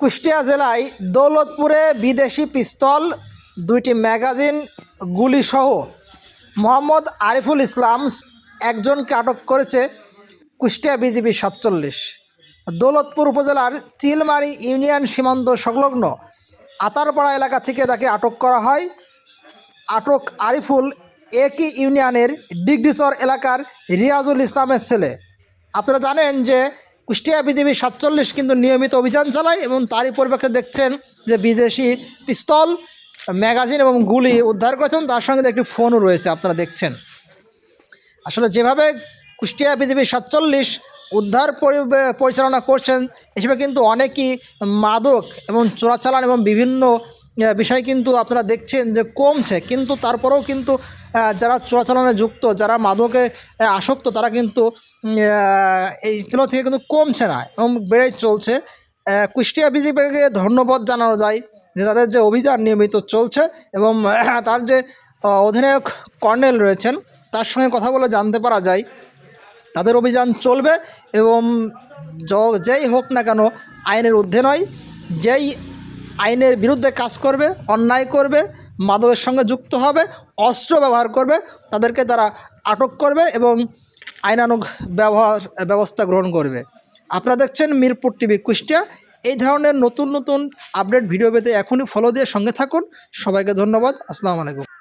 কুষ্টিয়া জেলায় দৌলতপুরে বিদেশি পিস্তল, দুইটি ম্যাগাজিন গুলিসহ মোহাম্মদ আরিফুল ইসলাম একজনকে আটক করেছে কুষ্টিয়া বিজিবি সাতচল্লিশ। দৌলতপুর উপজেলার চিলমারি ইউনিয়ন সীমান্ত সংলগ্ন আতারপাড়া এলাকা থেকে তাকে আটক করা হয়। আটক আরিফুল একই ইউনিয়নের ডিগ্রিচর এলাকার রিয়াজুল ইসলামের ছেলে। আপনারা জানেন যে কুষ্টিয়া বিজিবি সাতচল্লিশ কিন্তু নিয়মিত অভিযান চালায় এবং তারই পরিপ্রেক্ষিতে দেখছেন যে বিদেশি পিস্তল, ম্যাগাজিন এবং গুলি উদ্ধার করেছেন। তার সঙ্গে একটি ফোনও রয়েছে, আপনারা দেখছেন। আসলে যেভাবে কুষ্টিয়া বিজিবি সাতচল্লিশ উদ্ধার পরিচালনা করছেন হিসেবে কিন্তু অনেকই মাদক এবং চোরাচালান এবং বিভিন্ন বিষয় কিন্তু আপনারা দেখছেন যে কমছে কিন্তু তারপরেও কিন্তু যারা চোরাচালানে যুক্ত যারা মাদকে আসক্ত তারা কিন্তু আহ, এইগুলো থেকে কিন্তু কমছে না এবং বেড়েই চলছে। কুষ্টিয়া বিজিবিকে ধন্যবাদ জানানো যায় যে তাদের যে অভিযান নিয়মিত চলছে এবং তার যে অধিনায়ক কর্নেল রয়েছেন তার সঙ্গে কথা বলে জানতে পারা যায়। তাদের অভিযান চলবে এবং যেই হোক না কেন আইনের ঊর্ধ্বে নয়। যেই আইনের বিরুদ্ধে কাজ করবে, অন্যায় করবে, মাদকের সঙ্গে যুক্ত হবে, অস্ত্র ব্যবহার করবে, তাদেরকে তারা আটক করবে এবং আইনানুগ ব্যবহার, ব্যবস্থা গ্রহণ করবে। আপনারা দেখছেন মিরপুর টিভি কুষ্টিয়া। এই ধরনের নতুন নতুন আপডেট ভিডিও পেতে এখনই ফলো দিয়ে সঙ্গে থাকুন। সবাইকে ধন্যবাদ। আসসালামু আলাইকুম।